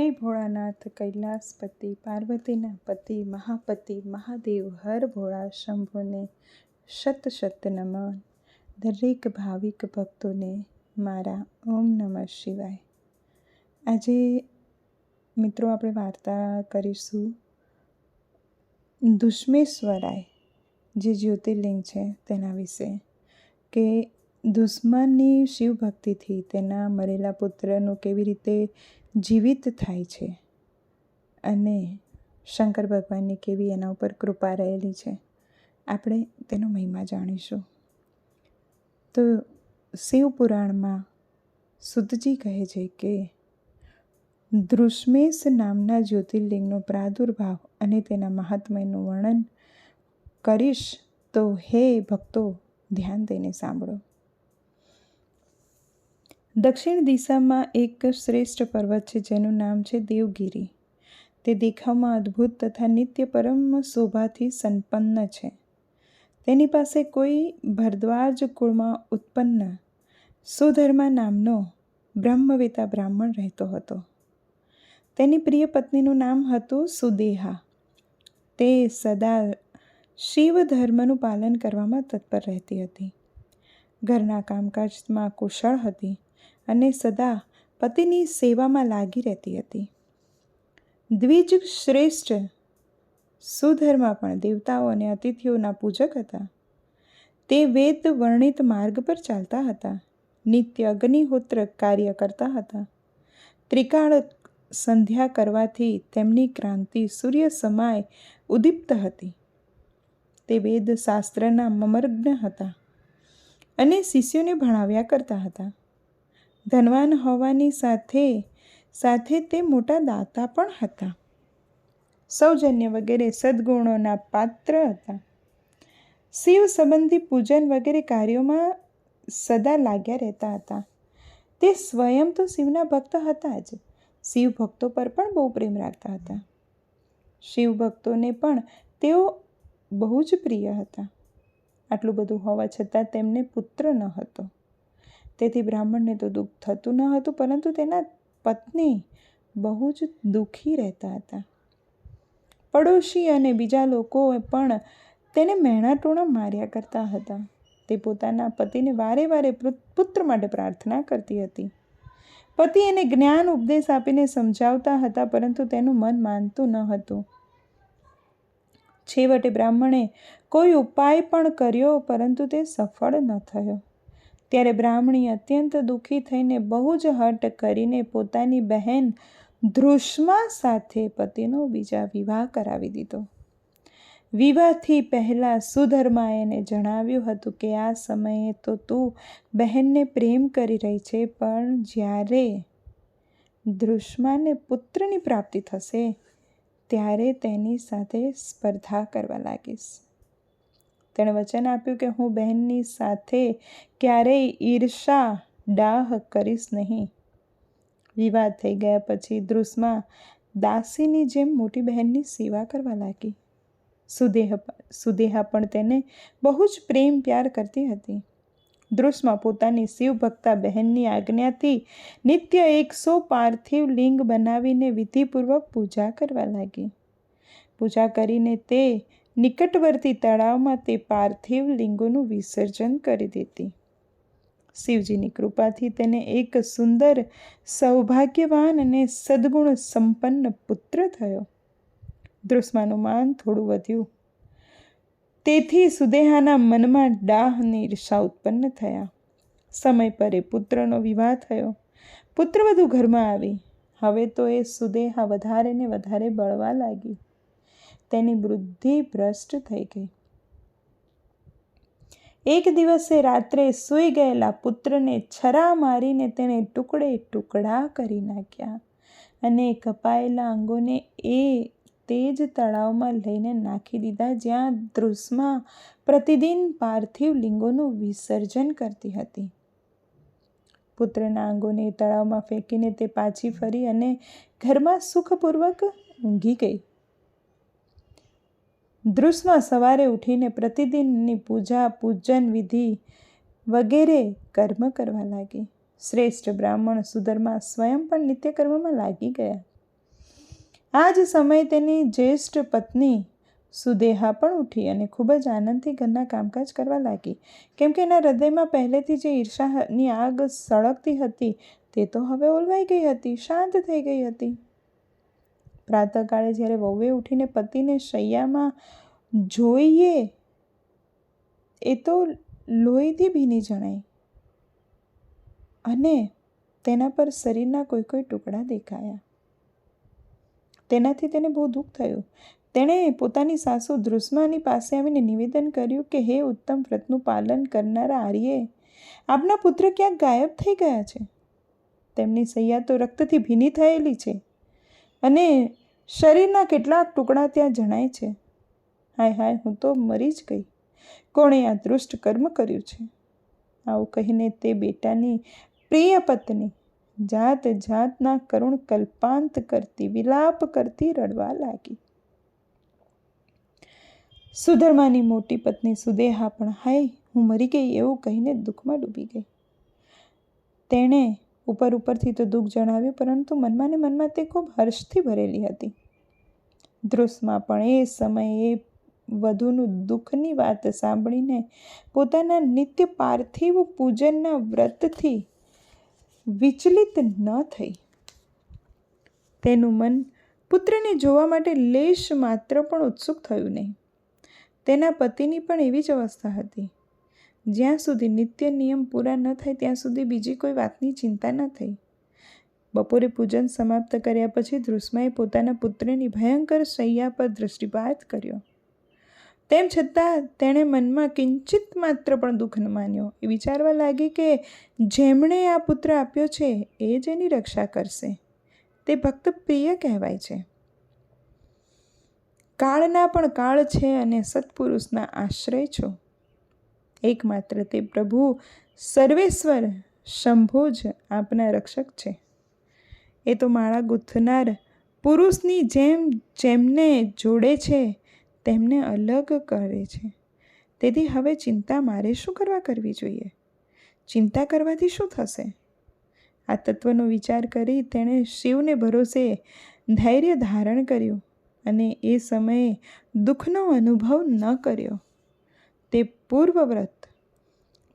હે ભોળાનાથ કૈલાસપતિ, પાર્વતીના પતિ, મહાપતિ, મહાદેવ, હર ભોળા શંભુને શત શત નમન દરેક ભાવિક ભક્તોને મારા ઓમ નમઃ શિવાય. આજે મિત્રો આપણે વાર્તા કરીશું દુષ્મેશ્વરાય, જે જ્યોતિર્લિંગ છે તેના વિશે. કે દુશ્મનની શિવભક્તિથી તેના મરેલા પુત્રનું કેવી રીતે જીવિત થાય છે અને શંકર ભગવાનની કેવી એના ઉપર કૃપા રહેલી છે, આપણે તેનો મહિમા જાણીશું. તો શિવ પુરાણમાં સુતજી કહે છે કે દૃશ્મેશ નામના જ્યોતિર્લિંગનો પ્રાદુર્ભાવ અને તેના મહાત્મ્યનું વર્ણન કરીશ તો હે ભક્તો, ધ્યાન દઈને સાંભળો. દક્ષિણ દિશામાં એક શ્રેષ્ઠ પર્વત છે જેનું નામ છે દેવગીરી. તે દેખાવમાં અદ્ભુત તથા નિત્ય પરમ શોભાથી સંપન્ન છે. તેની પાસે કોઈ ભરદ્વાજ કુળમાં ઉત્પન્ન સુધર્મા નામનો બ્રહ્મવેતા બ્રાહ્મણ રહેતો હતો. તેની પ્રિય પત્નીનું નામ હતું સુદેહા. તે સદા શિવ ધર્મનું પાલન કરવામાં તત્પર રહેતી હતી. ઘરના કામકાજમાં કુશળ હતી. અને સદા પતિની સેવામાં લાગી રહેતી હતી. દ્વિજ શ્રેષ્ઠ સુધર્મા પણ દેવતાઓ અને અતિથિઓના પૂજક હતા. તે વેદ વર્ણિત માર્ગ પર ચાલતા હતા. નિત્ય અગ્નિહોત્ર કાર્ય કરતા હતા. ત્રિકાળ સંધ્યા કરવાથી તેમની ક્રાંતિ સૂર્ય સમાય ઉદીપ્ત હતી. તે વેદ શાસ્ત્રના મમર્ગ્ન હતા અને શિષ્યોને ભણાવ્યા કરતા હતા. ધનવાન હોવાની સાથે સાથે તે મોટા દાતા પણ હતા. સૌજન્ય વગેરે સદ્ગુણોના પાત્ર હતા. શિવ સંબંધી પૂજન વગેરે કાર્યોમાં સદા લાગ્યા રહેતા હતા. તે સ્વયં તો શિવના ભક્ત હતા જ. શિવ ભક્તો પર પણ બહુ પ્રેમ રાખતા હતા. શિવ ભક્તોને પણ તેઓ બહુ જ પ્રિય હતા. આટલું બધું હોવા છતાં તેમને પુત્ર ન હતો. તેથી બ્રાહ્મણને તો દુઃખ થતું ન હતું, પરંતુ તેના પત્ની બહુ જ દુઃખી રહેતા હતા. પડોશી અને બીજા લોકો પણ તેને મહેણાટોણા માર્યા કરતા હતા. તે પોતાના પતિને વારે વારે પુત્ર માટે પ્રાર્થના કરતી હતી. પતિ એને જ્ઞાન ઉપદેશ આપીને સમજાવતા હતા, પરંતુ તેનું મન માનતું ન હતું. છેવટે બ્રાહ્મણે કોઈ ઉપાય પણ કર્યો, પરંતુ તે સફળ ન થયો. ત્યારે બ્રાહ્મણી અત્યંત દુઃખી થઈને બહુ જ હટ કરીને પોતાની બહેન ધ્રુષ્મા સાથે પતિનો બીજા વિવાહ કરાવી દીધો. વિવાહથી પહેલાં સુધર્મા એને જણાવ્યું હતું કે, આ સમયે તો તું બહેનને પ્રેમ કરી રહી છે, પણ જ્યારે ધ્રુષ્માને પુત્રની પ્રાપ્તિ થશે, ત્યારે તેની સાથે સ્પર્ધા કરવા લાગીશ. તેણે વચન આપ્યું કે હું બહેનની સાથે ક્યારેય ઈર્ષા ડાહ કરીશ નહીં. વિવાદ થઈ ગયા પછી ધ્રુસમા દાસીની જેમ મોટી બહેનની સેવા કરવા લાગી. સુદેહ સુદેહા પણ તેને બહુ જ પ્રેમ પ્યાર કરતી હતી. ધ્રુસમાં પોતાની શિવભક્તા બહેનની આજ્ઞાથી નિત્ય એકસો પાર્થિવ લિંગ બનાવીને વિધિપૂર્વક પૂજા કરવા લાગી. પૂજા કરીને તે નિકટવર્તી તળાવમાં તે પાર્થિવ લિંગોનું વિસર્જન કરી દેતી. શિવજીની કૃપાથી તેને એક સુંદર, સૌભાગ્યવાન અને સદગુણ સંપન્ન પુત્ર થયો. ધ્રુષ્માનું માન થોડું વધ્યું. તેથી સુદેહાના મનમાં ડાહની ઈર્ષા ઉત્પન્ન થયા. સમય પરે પુત્રનો વિવાહ થયો. પુત્ર વધુ ઘરમાં આવી. હવે તો એ સુદેહા વધારે ને વધારે બળવા લાગી. તેની બુદ્ધિ ભ્રષ્ટ થઈ ગઈ. એક દિવસે રાત્રે સૂઈ ગયેલા પુત્રને છરા મારીને તેણે ટુકડે ટુકડા કરી નાખ્યા અને કપાયેલા અંગોને એ તે જ તળાવમાં લઈને નાખી દીધા, જ્યાં ધ્રુસમાં પ્રતિદિન પાર્થિવ લિંગોનું વિસર્જન કરતી હતી. પુત્રના અંગોને તળાવમાં ફેંકીને તે પાછી ફરી અને ઘરમાં સુખપૂર્વક ઊંઘી ગઈ. ધ્રુસમાં સવારે ઉઠીને પ્રતિદિનની પૂજા, પૂજન વિધિ વગેરે કર્મ કરવા લાગી. શ્રેષ્ઠ બ્રાહ્મણ સુધર્મા સ્વયં પણ નિત્યકર્મમાં લાગી ગયા. આ જ સમયે તેની જ્યેષ્ઠ પત્ની સુદેહા પણ ઉઠી અને ખૂબ જ આનંદથી ઘરના કામકાજ કરવા લાગી. કેમ કે એના હૃદયમાં પહેલેથી જે ઈર્ષાની આગ સળગતી હતી, તે તો હવે ઓલવાઈ ગઈ હતી, શાંત થઈ ગઈ હતી. પ્રાતઃકાળે જ્યારે વહુએ ઉઠીને પતિને શૈયામાં જોઈએ, એ તો લોહીથી ભીની જણાઈ અને તેના પર શરીરના કોઈ કોઈ ટુકડા દેખાયા. તેનાથી તેને બહુ દુઃખ થયું. તેણે પોતાની સાસુ ધ્રુસ્માની પાસે આવીને નિવેદન કર્યું કે, હે ઉત્તમ વ્રતનું પાલન કરનારા આર્યે, આપના પુત્ર ક્યાંક ગાયબ થઈ ગયા છે? તેમની સૈયા તો રક્તથી ભીની થયેલી છે. અને શરીરના કેટલાક ટુકડા ત્યાં જણાય છે. હાય હાય, હું તો મરી જ ગઈ. કોણે આ દૃષ્ટ કર્મ કર્યું છે? આવું કહીને તે બેટાની પ્રિય પત્ની જાત જાતના કરુણ કલ્પાંત કરતી, વિલાપ કરતી રડવા લાગી. સુધર્માની મોટી પત્ની સુદેહા પણ, હાય, હું મરી ગઈ, એવું કહીને દુઃખમાં ડૂબી ગઈ. તેણે ઉપર ઉપરથી તો દુઃખ જણાવ્યું, પરંતુ મનમાં ને મનમાં તે ખૂબ હર્ષથી ભરેલી હતી. ધ્રુસમાં પણ એ સમયે વધુનું દુઃખની વાત સાંભળીને પોતાના નિત્ય પાર્થિવ પૂજનના વ્રતથી વિચલિત ન થઈ. તેનું મન પુત્રને જોવા માટે લેશ માત્ર પણ ઉત્સુક થયું નહીં. તેના પતિની પણ એવી જ અવસ્થા હતી. જ્યાં સુધી નિત્ય નિયમ પૂરા ન થાય, ત્યાં સુધી બીજી કોઈ વાતની ચિંતા ન થઈ. બપોરે પૂજન સમાપ્ત કર્યા પછી ધ્રુસ્માએ પોતાના પુત્રની ભયંકર શૈયા પર દૃષ્ટિપાત કર્યો. તેમ છતાં તેણે મનમાં કિંચિત માત્ર પણ દુઃખ ન માન્યો. એ વિચારવા લાગી કે જેમણે આ પુત્ર આપ્યો છે, એ જ એની રક્ષા કરશે. તે ભક્ત પ્રિય કહેવાય છે. કાળના પણ કાળ છે અને સત્પુરુષના આશ્રય છો. એકમાત્ર તે પ્રભુ સર્વેશ્વર શંભો જ આપના રક્ષક છે. એ તો માળા ગૂંથનાર પુરુષની જેમ જેમને જોડે છે, તેમને અલગ કરે છે. તેથી હવે ચિંતા મારે શું કરવા કરવી જોઈએ? ચિંતા કરવાથી શું થશે? આ તત્વનો વિચાર કરી તેણે શિવને ભરોસે ધૈર્ય ધારણ કર્યું અને એ સમયે દુઃખનો અનુભવ ન કર્યો. તે પૂર્વવ્રત.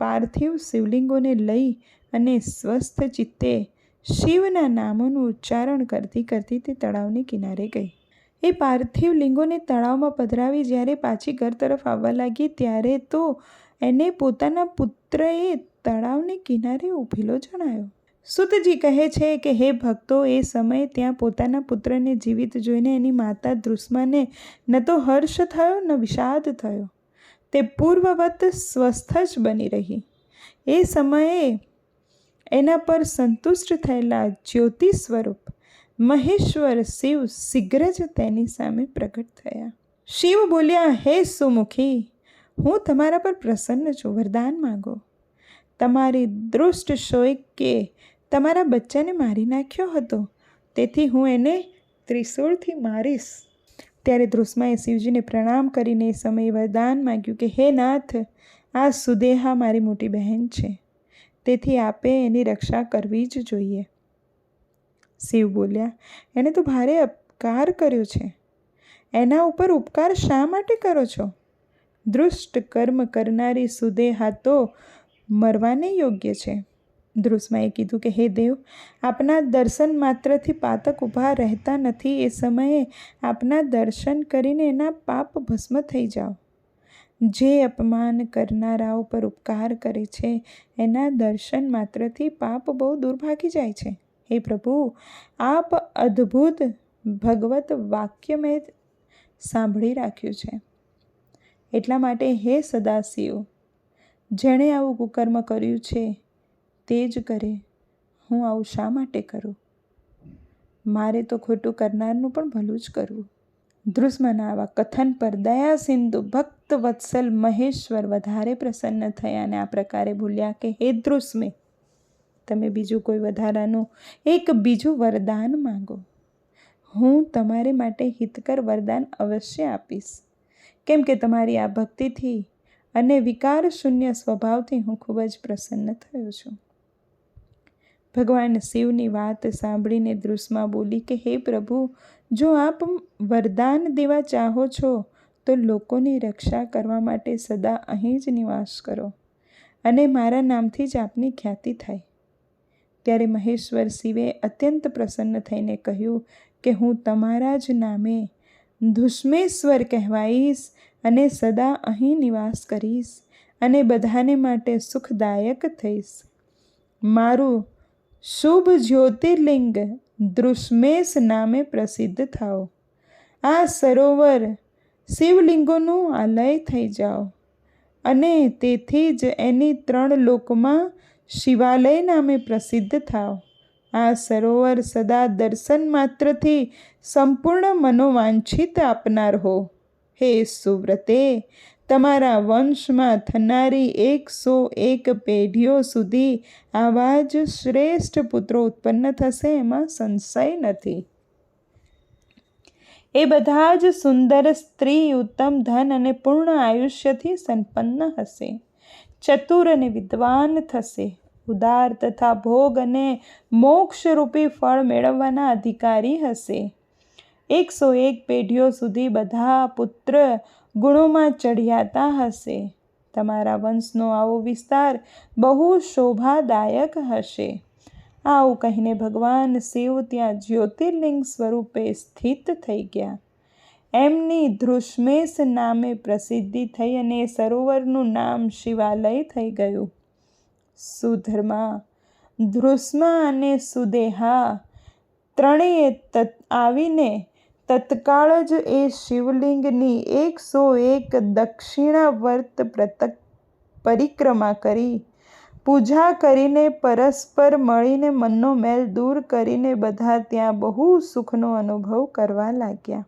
પાર્થિવ શિવલિંગોને લઈ અને સ્વસ્થ ચિત્તે શિવના નામોનું ઉચ્ચારણ કરતી કરતી તે તળાવને કિનારે ગઈ. એ પાર્થિવ લિંગોને તળાવમાં પધરાવી જ્યારે પાછી ઘર તરફ આવવા લાગી ત્યારે તો એને પોતાના પુત્રએ તળાવને કિનારે ઊભેલો જણાયો. સુતજી કહે છે કે, હે ભક્તો, એ સમયે ત્યાં પોતાના પુત્રને જીવિત જોઈને એની માતા ધ્રુસ્માને ન તો હર્ષ થયો, ન વિષાદ થયો. તે પૂર્વવત સ્વસ્થ જ બની રહી. એ સમયે એના પર સંતુષ્ટ થયેલા જ્યોતિ સ્વરૂપ મહેશ્વર શિવ શીઘ્ર જ તેની સામે પ્રગટ થયા. શિવ બોલ્યા, હે સુમુખી, હું તમારા પર પ્રસન્ન છું, વરદાન માગો. તમારી દૃષ્ટ શોક કે તમારા બચ્ચાને મારી નાખ્યો હતો, તેથી હું એને ત્રિશૂળથી મારીશ. ત્યારે ધ્રુસમાએ શિવજીને પ્રણામ કરીને એ સમયે વરદાન માગ્યું કે, હે નાથ આ સુદેહા મારી મોટી બહેન છે. તેથી આપે એની રક્ષા કરવી જ જોઈએ. શિવ બોલ્યા એણે તો ભારે અપકાર કર્યો છે. એના ઉપર ઉપકાર શા માટે કરો છો? દૃષ્ટ કર્મ કરનારી સુદેહા તો મરવાને યોગ્ય છે. ધ્રુસમાએ કીધું કે, હે દેવ, આપના દર્શન માત્રથી પાતક ઊભા રહેતા નથી. એ સમયે આપના દર્શન કરીને એના પાપ ભસ્મ થઈ જાઓ. જે અપમાન કરનારાઓ પર ઉપકાર કરે છે, એના દર્શન માત્રથી પાપ બહુ દૂર ભાગી જાય છે. હે પ્રભુ, આપ અદ્ભુત ભગવત વાક્ય મેં સાંભળી રાખ્યું છે. એટલા માટે હે સદાશિવ, જેણે આવું કુકર્મ કર્યું છે તે જ કરે. હું આવું શા માટે કરું? મારે તો ખોટું કરનારનું પણ ભલું જ કરવું. ધ્રુસમાના આવા કથન પર દયા સિંધુ ભક્ત વત્સલ મહેશ્વર વધારે પ્રસન્ન થયા અને આ પ્રકારે ભૂલ્યા કે, હે ધ્રુસમે, તમે બીજું કોઈ વધારાનું એક બીજું વરદાન માંગો. હું તમારે માટે હિતકર વરદાન અવશ્ય આપીશ. કેમ કે તમારી આ ભક્તિથી અને વિકાર શૂન્ય સ્વભાવથી હું ખૂબ જ પ્રસન્ન થયો છું. ભગવાન શિવની વાત સાંભળીને દૃશ્માં બોલી કે, હે પ્રભુ, જો આપ વરદાન દેવા ચાહો છો, તો લોકોની રક્ષા કરવા માટે સદા અહીં જ નિવાસ કરો અને મારા નામથી જ આપની ખ્યાતિ થાય. ત્યારે મહેશ્વર શિવે અત્યંત પ્રસન્ન થઈને કહ્યું કે, હું તમારા જ નામે ધુષ્મેશ્વર કહેવાઈશ અને સદા અહીં નિવાસ કરીશ અને બધાને માટે સુખદાયક થઈશ. મારું શુભ જ્યોતિર્લિંગ દૃશ્મેશ નામે પ્રસિદ્ધ થાઓ. આ સરોવર શિવલિંગોનું આલય થઈ જાઓ અને તેથી જ એની ત્રણ લોકમાં શિવાલય નામે પ્રસિદ્ધ થાઓ. આ સરોવર સદા દર્શન માત્રથી સંપૂર્ણ મનોવાંછિત આપનાર હો. હે સુવ્રતે તમારા વંશમાં થનારી એકસો એક પેઢીઓ સુધી આવા જ શ્રેષ્ઠ પુત્રો ઉત્પન્ન થશે, એમાં સંશય નથી. એ બધા જ સુંદર સ્ત્રી ઉત્તમ ધન અને પૂર્ણ આયુષ્યથી સંપન્ન હશે. ચતુર અને વિદ્વાન થશે. ઉદાર તથા ભોગ અને મોક્ષરૂપી ફળ મેળવવાના અધિકારી હશે. એકસો એક પેઢીઓ સુધી બધા પુત્ર ગુણોમાં ચઢિયાતા હશે. તમારા વંશનો આવો વિસ્તાર બહુ શોભાદાયક હશે. આવું કહીને ભગવાન શિવ ત્યાં જ્યોતિર્લિંગ સ્વરૂપે સ્થિત થઈ ગયા. એમની ધૃષ્મેશ નામે પ્રસિદ્ધિ થઈ અને સરોવરનું નામ શિવાલય થઈ ગયું. સુધર્મા, ધ્રુષ્મા અને સુદેહા ત્રણેય આવીને તત્કાળ જ એ શિવલિંગની એકસો એક દક્ષિણાવર્ત પ્રતક પરિક્રમા કરી. પૂજા કરીને પરસ્પર મળીને મનનો મેલ દૂર કરીને બધા ત્યાં બહુ સુખનો અનુભવ કરવા લાગ્યા.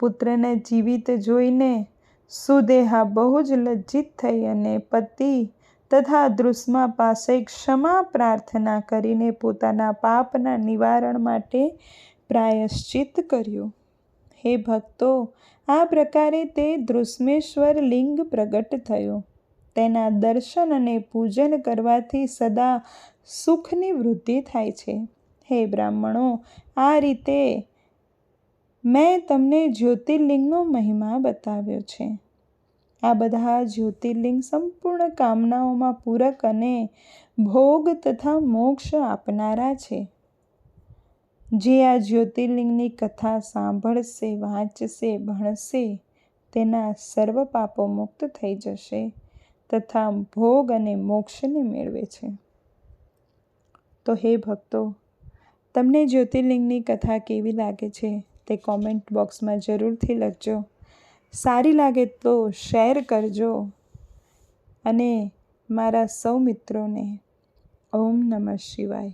પુત્રને જીવિત જોઈને સુદેહા બહુ જ લજ્જિત થઈ અને પતિ તથા દૃષ્મા પાસે ક્ષમા પ્રાર્થના કરીને પોતાના પાપના નિવારણ માટે પ્રાયશ્ચિત કર્યું. હે ભક્તો, આ પ્રકારે તે દૃશ્મેશ્વર લિંગ પ્રગટ થયો. તેના દર્શન અને પૂજન કરવાથી સદા સુખની વૃદ્ધિ થાય છે. હે બ્રાહ્મણો, આ રીતે મેં તમને જ્યોતિર્લિંગનો મહિમા બતાવ્યો છે. આ બધા જ્યોતિર્લિંગ સંપૂર્ણ કામનાઓમાં પૂરક અને ભોગ તથા મોક્ષ આપનારા છે. જે આ જ્યોતિર્લિંગની કથા સાંભળશે, વાંચશે, ભણશે, તેના સર્વ પાપો મુક્ત થઈ જશે તથા ભોગ અને મોક્ષને મેળવે છે. તો હે ભક્તો, તમને જ્યોતિર્લિંગની કથા કેવી લાગે છે તે કોમેન્ટ બોક્સમાં જરૂરથી લખજો. સારી લાગે તો શેર કરજો અને મારા સૌ મિત્રોને ઓમ નમઃ શિવાય.